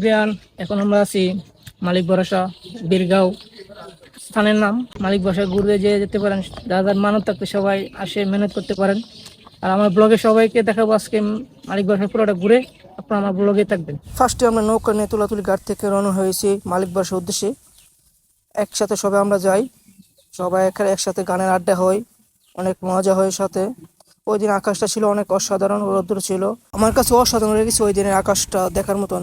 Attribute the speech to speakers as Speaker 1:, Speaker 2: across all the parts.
Speaker 1: Brian এখন আমরা আছি মালিক ভরসা, বীরগাঁও। স্থানের নাম মালিক ভরসা ঘুরতে যেয়ে যেতে পারেন যাদের মানত থাকতে সবাই আসে, মেহনত করতে পারেন। আর আমার ব্লগে সবাইকে দেখাবো আজকে মালিক ভরসা পুরোটা ঘুরে, আপনারা আমার ব্লগে থাকবেন। ফার্স্টে আমরা নৌকা নিয়ে তুলাতুলি ঘাট থেকে রওনা হয়েছি মালিক ভরসার উদ্দেশ্যে। একসাথে সবাই আমরা যাই, সবাই এখানে একসাথে গানের আড্ডা হয়, অনেক মজা হয় সাথে। ওই দিন আকাশটা ছিল অনেক অসাধারণ, রৌদ্র ছিল। আমার কাছে অসাধারণ লেগেছে ওই দিনের আকাশটা দেখার মতন।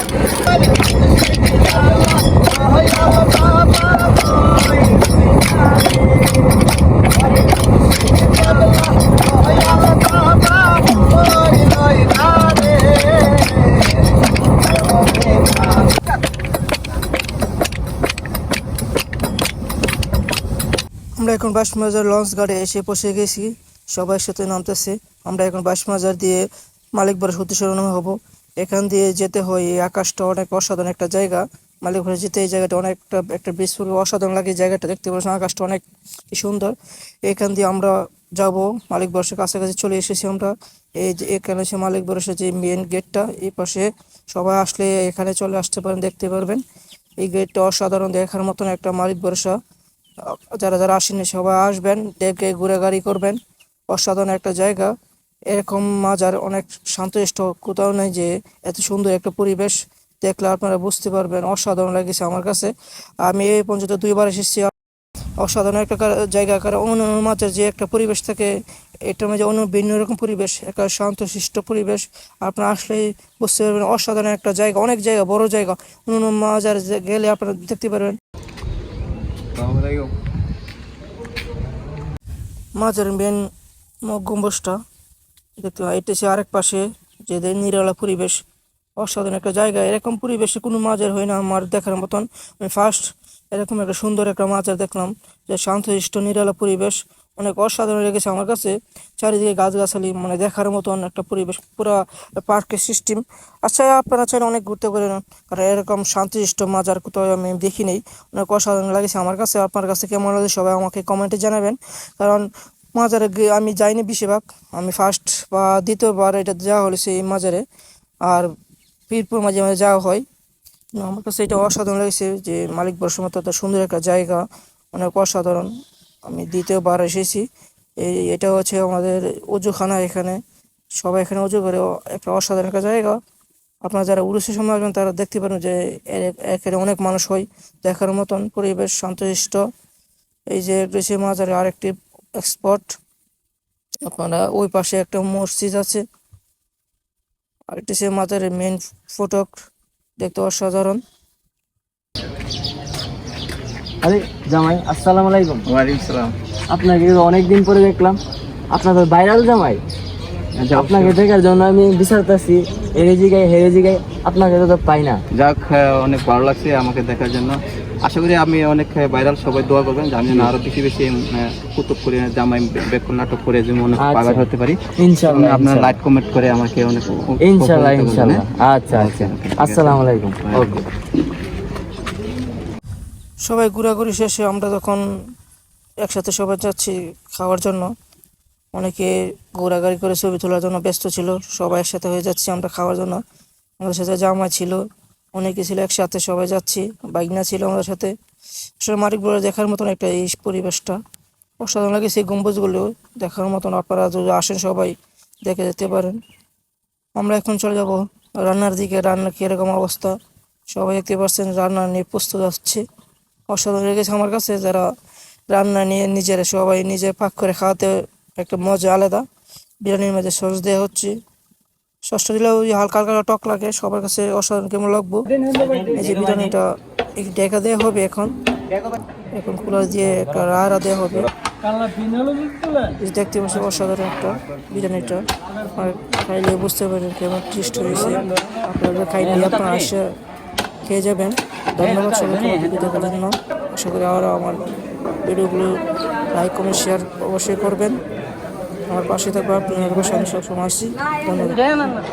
Speaker 1: এখন বাসমাজার লঞ্চ গাড়ি এসে পৌঁছে গেছি। সবাই সাথে নামতেছে। আমরা এখন বাসমাজার দিয়ে মালিক বড় উদ্দেশ্যে রওনা হব। এখান দিয়ে যেতে হয়, এই আকাশটা অনেক অসাধারণ একটা জায়গা। মালিক ঘরে যেতে এই জায়গাটা অনেকটা, একটা বেশ অসাধারণ লাগে। জায়গাটা দেখতে পাচ্ছেন, আকাশটা অনেক সুন্দর। এখান দিয়ে আমরা যাব মালিক বর্ষের কাছাকাছি চলে এসেছি আমরা। এই যে এখানে হচ্ছে মালিক বর্ষের যে মেন গেটটা এই পাশে সবাই আসলে এখানে চলে আসতে পারেন, দেখতে পারবেন। এই গেটটা অসাধারণ দেখার মতন একটা মালিক ভরসা যারা যারা আসেনি সবাই আসবেন দেখে ঘুরে গাড়ি করবেন। অসাধারণ একটা জায়গা। এরকম মাজার অনেক শান্তশিষ্ট কোথাও নেই যে এত সুন্দর একটা পরিবেশ। দেখলে আপনারা বুঝতে পারবেন, অসাধারণ লেগেছে আমার কাছে। আমি এই পর্যন্ত দুইবার এসেছি। অসাধারণ একটা জায়গা। কারণ অন্য অন্য যে একটা পরিবেশ থাকে, এটার মাঝে অন্য ভিন্ন রকম পরিবেশ, একটা শান্তশিষ্ট পরিবেশ। আপনারা আসলেই বুঝতে পারবেন, অসাধারণ একটা জায়গা, অনেক জায়গা, বড় জায়গা। অন্য মাজার গেলে আপনারা দেখতে পারবেন। মাঝের মেন গম্বুজটা দেখতে পাই এটা হচ্ছে আরেক পাশে যে নিরালা পরিবেশ, অসাধারণ একটা জায়গা। এরকম পরিবেশে কোনো মাজার হয় না আমার দেখার মতন। আমি ফার্স্ট এরকম একটা সুন্দর একটা মাজার দেখলাম, যে শান্তশিষ্ট নিরালা পরিবেশ অনেক অসাধারণ লেগেছে আমার কাছে। চারিদিকে গাছগাছালি মানে দেখার মতন একটা পরিবেশ, পুরো পার্কের সিস্টেম। আচ্ছা আপনারা চাইলে অনেক ঘুরতে পারেন, কারণ এরকম শান্তশিষ্ট মাজার কোথাও আমি দেখি নেই। অনেক অসাধারণ লাগেছে আমার কাছে। আপনার কাছে কেমন লাগে সবাই আমাকে কমেন্টে জানাবেন। কারণ মাজারে আমি যাইনি বেশিরভাগ। আমি ফার্স্ট বা দ্বিতীয়বার এটা যাওয়া হলো সেই মাজারে। আর পীরপুর মাঝে মাঝে যাওয়া হয়। আমার কাছে এটা অসাধারণ লেগেছে যে মালিক বর্ষমতো সুন্দর একটা জায়গা, অনেক অসাধারণ। আমি দ্বিতীয়বার এসেছি। এই এটা হচ্ছে আমাদের উজুখানা এখানে। সবাই এখানে উজু করে। একটা অসাধারণ একটা জায়গা। আপনারা যারা উড়ুসের সময় আসবেন, তারা দেখতে পারেন যে এখানে অনেক মানুষ হয়। দেখার মতন পরিবেশ শান্তশিষ্ট। এই যে রয়েছে মাজারে আরেকটি স্পট আপনারা ওই পাশে একটা মসজিদ আছে। আরেকটি সে মাজারের মেন ফটক। দেখতে অসাধারণ।
Speaker 2: আরে জামাই আসসালামু আলাইকুম।
Speaker 3: ওয়ালাইকুম সালাম।
Speaker 2: আপনাকে অনেক দিন পরে দেখলাম। আপনার তো ভাইরাল জামাই আপনাকে দেখার জন্য আমি বিচারতেছি হেরে জিগাই হেরে জিগাই আপনাকে তো পাই না।
Speaker 3: যাক অনেক ভালো লাগছে আমাকে দেখার জন্য। আশা করি আমি অনেক ভাইরাল সবাই দোয়া করবেন। যে আমি যেন আরও বেশি বেশি কুতুব করে জামাই বেকুল নাটক করে যেন অনেক
Speaker 2: আচ্ছা।
Speaker 3: পাগার হতে পারি।
Speaker 2: ইনশাল্লাহ
Speaker 3: আপনারা লাইক কমেন্ট করে আমাকে অনেক
Speaker 2: ইনশাল্লাহ
Speaker 3: হ্যাঁ?
Speaker 2: আচ্ছা আচ্ছা।
Speaker 3: আছে।
Speaker 2: আসসালামু আলাইকুম। ওকে।
Speaker 1: সবাই ঘোরাঘুরি শেষে আমরা তখন একসাথে সবাই যাচ্ছি খাওয়ার জন্য। অনেকে ঘোরাঘুরি করে ছবি তোলার জন্য ব্যস্ত ছিল, সবাই একসাথে হয়ে যাচ্ছি আমরা খাওয়ার জন্য। আমাদের সাথে জামা ছিল, অনেকে ছিল একসাথে সবাই যাচ্ছি বাইকনা ছিল আমাদের সাথে। আসলে মালিক বলে দেখার মতন একটা এই পরিবেশটা। অসাধারণ লাগে সেই গম্বুজগুলো দেখার মতন, আপনারা যদি আসেন সবাই দেখে যেতে পারেন। আমরা এখন চলে যাব রান্নার দিকে রান্না কীরকম অবস্থা? সবাই দেখতে পাচ্ছেন রান্না নিয়ে প্রস্তুত হচ্ছে অসাধারণ হয়ে গেছে আমার কাছে, যারা রান্না নিয়ে নিজেরা সবাই নিজে পাক করে খাওয়াতে একটা মজা আলাদা। বিরিয়ানির মাঝে সস দেওয়া হচ্ছে। দিলেও ওই হালকা হালকা টক লাগে, সবার কাছে অসাধারণ কেমন লাগবো। এই যে বিরিয়ানিটা দেখা দেওয়া হবে এখন। এখন কুলার দিয়ে একটা রাড়া দেওয়া হবে। দেখতে পাচ্ছি অসাধারণ একটা বিরিয়ানিটা। আর খাইলে বুঝতে পারেন কেমন টেস্ট হয়েছে। আপনারা খাইলে আপনারা আসে খেয়ে যাবেন। ধন্যবাদ সবাইকে ভিডিও দেখার জন্য। আশা করি আরও আমার ভিডিওগুলো লাইক কমেন্ট শেয়ার অবশ্যই করবেন। আমার পাশে থাকবে আপনার পাশে আমি সবসময় আসছি। ধন্যবাদ।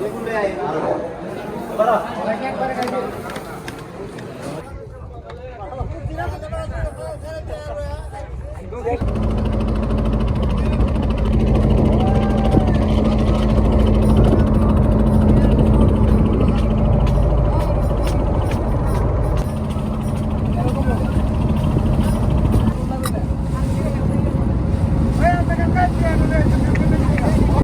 Speaker 1: দেখুন